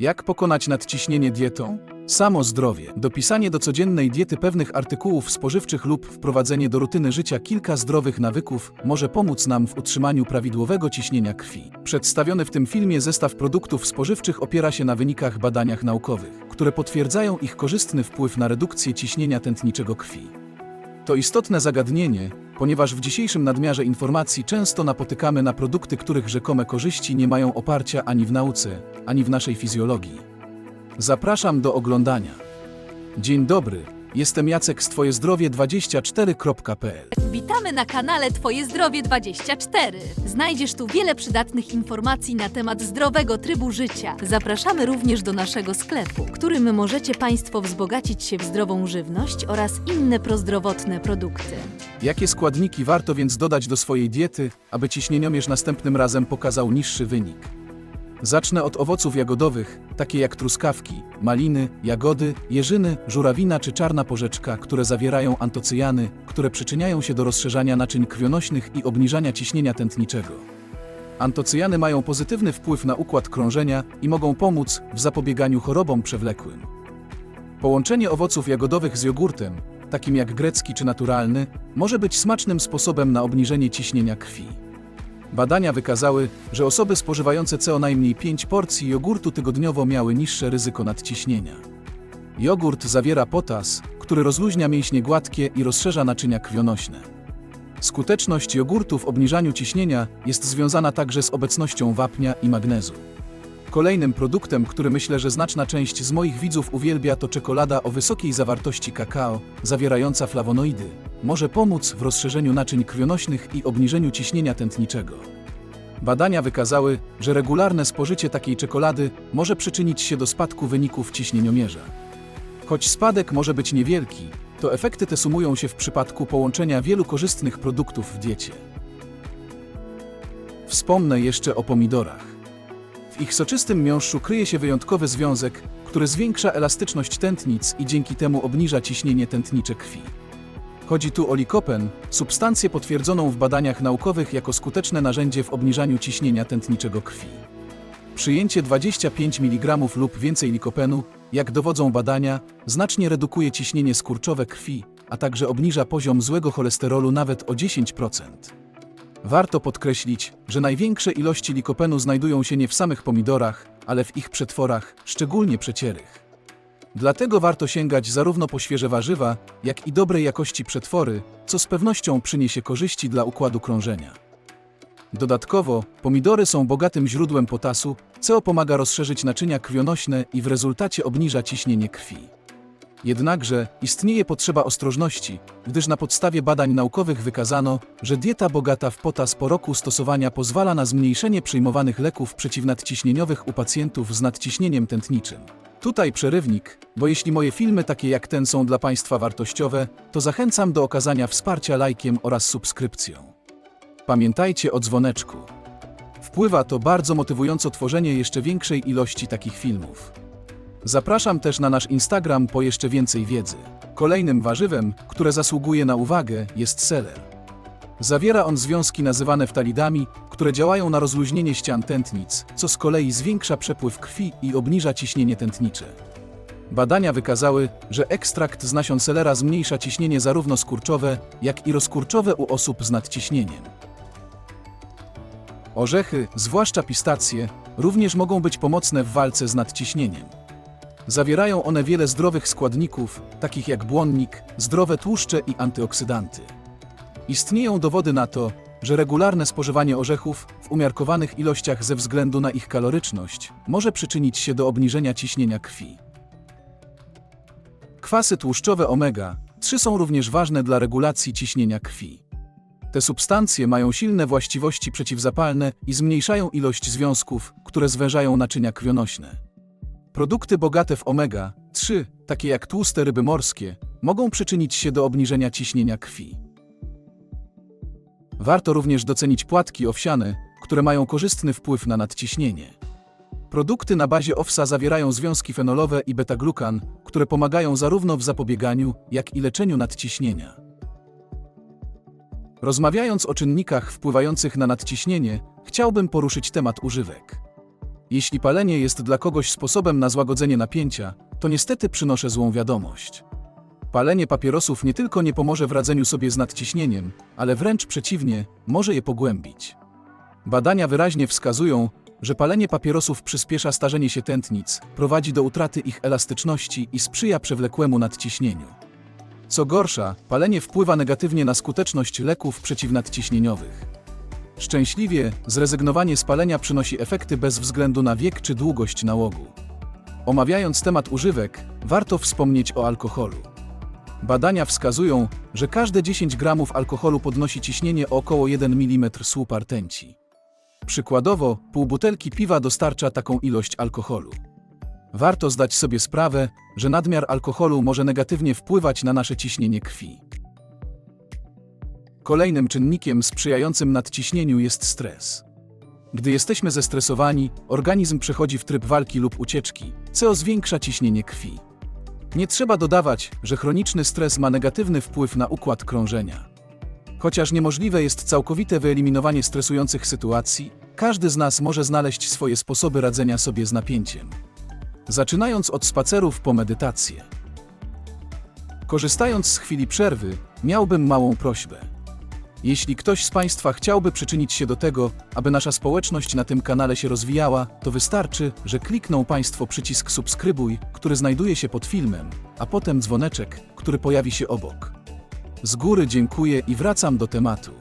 Jak pokonać nadciśnienie dietą? Samo zdrowie, dopisanie do codziennej diety pewnych artykułów spożywczych lub wprowadzenie do rutyny życia kilka zdrowych nawyków może pomóc nam w utrzymaniu prawidłowego ciśnienia krwi. Przedstawiony w tym filmie zestaw produktów spożywczych opiera się na wynikach badaniach naukowych, które potwierdzają ich korzystny wpływ na redukcję ciśnienia tętniczego krwi. To istotne zagadnienie, ponieważ w dzisiejszym nadmiarze informacji często napotykamy na produkty, których rzekome korzyści nie mają oparcia ani w nauce, ani w naszej fizjologii. Zapraszam do oglądania. Dzień dobry, jestem Jacek z twojezdrowie24.pl. Witamy na kanale Twoje Zdrowie 24. Znajdziesz tu wiele przydatnych informacji na temat zdrowego trybu życia. Zapraszamy również do naszego sklepu, którym możecie Państwo wzbogacić się w zdrową żywność oraz inne prozdrowotne produkty. Jakie składniki warto więc dodać do swojej diety, aby ciśnieniomierz następnym razem pokazał niższy wynik? Zacznę od owoców jagodowych, takie jak truskawki, maliny, jagody, jeżyny, żurawina czy czarna porzeczka, które zawierają antocyjany, które przyczyniają się do rozszerzania naczyń krwionośnych i obniżania ciśnienia tętniczego. Antocyjany mają pozytywny wpływ na układ krążenia i mogą pomóc w zapobieganiu chorobom przewlekłym. Połączenie owoców jagodowych z jogurtem, takim jak grecki czy naturalny, może być smacznym sposobem na obniżenie ciśnienia krwi. Badania wykazały, że osoby spożywające co najmniej 5 porcji jogurtu tygodniowo miały niższe ryzyko nadciśnienia. Jogurt zawiera potas, który rozluźnia mięśnie gładkie i rozszerza naczynia krwionośne. Skuteczność jogurtu w obniżaniu ciśnienia jest związana także z obecnością wapnia i magnezu. Kolejnym produktem, który myślę, że znaczna część z moich widzów uwielbia, to czekolada o wysokiej zawartości kakao, zawierająca flawonoidy. Może pomóc w rozszerzeniu naczyń krwionośnych i obniżeniu ciśnienia tętniczego. Badania wykazały, że regularne spożycie takiej czekolady może przyczynić się do spadku wyników ciśnieniomierza. Choć spadek może być niewielki, to efekty te sumują się w przypadku połączenia wielu korzystnych produktów w diecie. Wspomnę jeszcze o pomidorach. W ich soczystym miąższu kryje się wyjątkowy związek, który zwiększa elastyczność tętnic i dzięki temu obniża ciśnienie tętnicze krwi. Chodzi tu o likopen, substancję potwierdzoną w badaniach naukowych jako skuteczne narzędzie w obniżaniu ciśnienia tętniczego krwi. Przyjęcie 25 mg lub więcej likopenu, jak dowodzą badania, znacznie redukuje ciśnienie skurczowe krwi, a także obniża poziom złego cholesterolu nawet o 10%. Warto podkreślić, że największe ilości likopenu znajdują się nie w samych pomidorach, ale w ich przetworach, szczególnie przecierych. Dlatego warto sięgać zarówno po świeże warzywa, jak i dobrej jakości przetwory, co z pewnością przyniesie korzyści dla układu krążenia. Dodatkowo, pomidory są bogatym źródłem potasu, co pomaga rozszerzyć naczynia krwionośne i w rezultacie obniża ciśnienie krwi. Jednakże istnieje potrzeba ostrożności, gdyż na podstawie badań naukowych wykazano, że dieta bogata w potas po roku stosowania pozwala na zmniejszenie przyjmowanych leków przeciwnadciśnieniowych u pacjentów z nadciśnieniem tętniczym. Tutaj przerywnik, bo jeśli moje filmy takie jak ten są dla Państwa wartościowe, to zachęcam do okazania wsparcia lajkiem oraz subskrypcją. Pamiętajcie o dzwoneczku. Wpływa to bardzo motywująco tworzenie jeszcze większej ilości takich filmów. Zapraszam też na nasz Instagram po jeszcze więcej wiedzy. Kolejnym warzywem, które zasługuje na uwagę, jest seler. Zawiera on związki nazywane ftalidami, które działają na rozluźnienie ścian tętnic, co z kolei zwiększa przepływ krwi i obniża ciśnienie tętnicze. Badania wykazały, że ekstrakt z nasion selera zmniejsza ciśnienie zarówno skurczowe, jak i rozkurczowe u osób z nadciśnieniem. Orzechy, zwłaszcza pistacje, również mogą być pomocne w walce z nadciśnieniem. Zawierają one wiele zdrowych składników, takich jak błonnik, zdrowe tłuszcze i antyoksydanty. Istnieją dowody na to, że regularne spożywanie orzechów w umiarkowanych ilościach ze względu na ich kaloryczność może przyczynić się do obniżenia ciśnienia krwi. Kwasy tłuszczowe omega-3 są również ważne dla regulacji ciśnienia krwi. Te substancje mają silne właściwości przeciwzapalne i zmniejszają ilość związków, które zwężają naczynia krwionośne. Produkty bogate w omega-3, takie jak tłuste ryby morskie, mogą przyczynić się do obniżenia ciśnienia krwi. Warto również docenić płatki owsiane, które mają korzystny wpływ na nadciśnienie. Produkty na bazie owsa zawierają związki fenolowe i beta-glukan, które pomagają zarówno w zapobieganiu, jak i leczeniu nadciśnienia. Rozmawiając o czynnikach wpływających na nadciśnienie, chciałbym poruszyć temat używek. Jeśli palenie jest dla kogoś sposobem na złagodzenie napięcia, to niestety przynoszę złą wiadomość. Palenie papierosów nie tylko nie pomoże w radzeniu sobie z nadciśnieniem, ale wręcz przeciwnie, może je pogłębić. Badania wyraźnie wskazują, że palenie papierosów przyspiesza starzenie się tętnic, prowadzi do utraty ich elastyczności i sprzyja przewlekłemu nadciśnieniu. Co gorsza, palenie wpływa negatywnie na skuteczność leków przeciwnadciśnieniowych. Szczęśliwie, zrezygnowanie z palenia przynosi efekty bez względu na wiek czy długość nałogu. Omawiając temat używek, warto wspomnieć o alkoholu. Badania wskazują, że każde 10 gramów alkoholu podnosi ciśnienie o około 1 mm słupa rtęci. Przykładowo, pół butelki piwa dostarcza taką ilość alkoholu. Warto zdać sobie sprawę, że nadmiar alkoholu może negatywnie wpływać na nasze ciśnienie krwi. Kolejnym czynnikiem sprzyjającym nadciśnieniu jest stres. Gdy jesteśmy zestresowani, organizm przechodzi w tryb walki lub ucieczki, co zwiększa ciśnienie krwi. Nie trzeba dodawać, że chroniczny stres ma negatywny wpływ na układ krążenia. Chociaż niemożliwe jest całkowite wyeliminowanie stresujących sytuacji, każdy z nas może znaleźć swoje sposoby radzenia sobie z napięciem. Zaczynając od spacerów po medytację. Korzystając z chwili przerwy, miałbym małą prośbę. Jeśli ktoś z Państwa chciałby przyczynić się do tego, aby nasza społeczność na tym kanale się rozwijała, to wystarczy, że klikną Państwo przycisk subskrybuj, który znajduje się pod filmem, a potem dzwoneczek, który pojawi się obok. Z góry dziękuję i wracam do tematu.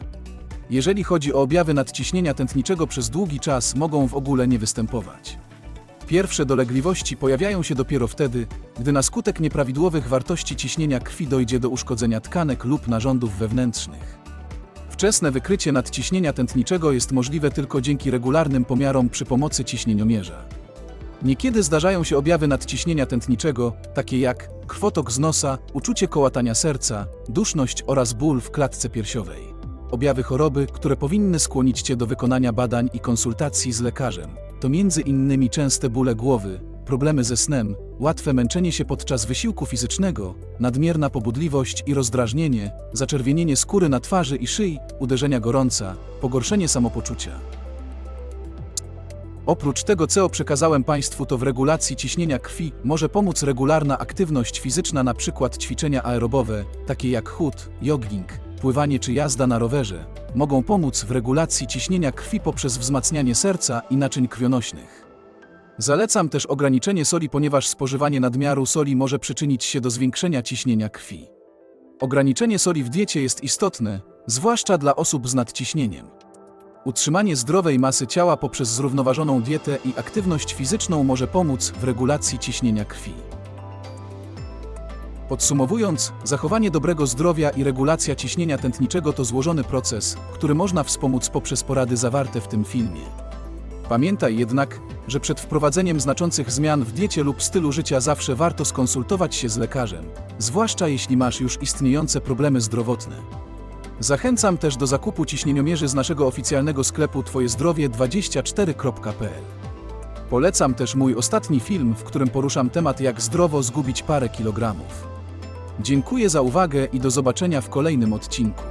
Jeżeli chodzi o objawy nadciśnienia tętniczego przez długi czas, mogą w ogóle nie występować. Pierwsze dolegliwości pojawiają się dopiero wtedy, gdy na skutek nieprawidłowych wartości ciśnienia krwi dojdzie do uszkodzenia tkanek lub narządów wewnętrznych. Wczesne wykrycie nadciśnienia tętniczego jest możliwe tylko dzięki regularnym pomiarom przy pomocy ciśnieniomierza. Niekiedy zdarzają się objawy nadciśnienia tętniczego, takie jak krwotok z nosa, uczucie kołatania serca, duszność oraz ból w klatce piersiowej. Objawy choroby, które powinny skłonić Cię do wykonania badań i konsultacji z lekarzem, to innymi częste bóle głowy, problemy ze snem, łatwe męczenie się podczas wysiłku fizycznego, nadmierna pobudliwość i rozdrażnienie, zaczerwienienie skóry na twarzy i szyi, uderzenia gorąca, pogorszenie samopoczucia. Oprócz tego, co przekazałem Państwu, to w regulacji ciśnienia krwi może pomóc regularna aktywność fizyczna, na przykład ćwiczenia aerobowe, takie jak chód, jogging, pływanie czy jazda na rowerze. Mogą pomóc w regulacji ciśnienia krwi poprzez wzmacnianie serca i naczyń krwionośnych. Zalecam też ograniczenie soli, ponieważ spożywanie nadmiaru soli może przyczynić się do zwiększenia ciśnienia krwi. Ograniczenie soli w diecie jest istotne, zwłaszcza dla osób z nadciśnieniem. Utrzymanie zdrowej masy ciała poprzez zrównoważoną dietę i aktywność fizyczną może pomóc w regulacji ciśnienia krwi. Podsumowując, zachowanie dobrego zdrowia i regulacja ciśnienia tętniczego to złożony proces, który można wspomóc poprzez porady zawarte w tym filmie. Pamiętaj jednak, że przed wprowadzeniem znaczących zmian w diecie lub stylu życia zawsze warto skonsultować się z lekarzem, zwłaszcza jeśli masz już istniejące problemy zdrowotne. Zachęcam też do zakupu ciśnieniomierzy z naszego oficjalnego sklepu twojezdrowie24.pl. Polecam też mój ostatni film, w którym poruszam temat jak zdrowo zgubić parę kilogramów. Dziękuję za uwagę i do zobaczenia w kolejnym odcinku.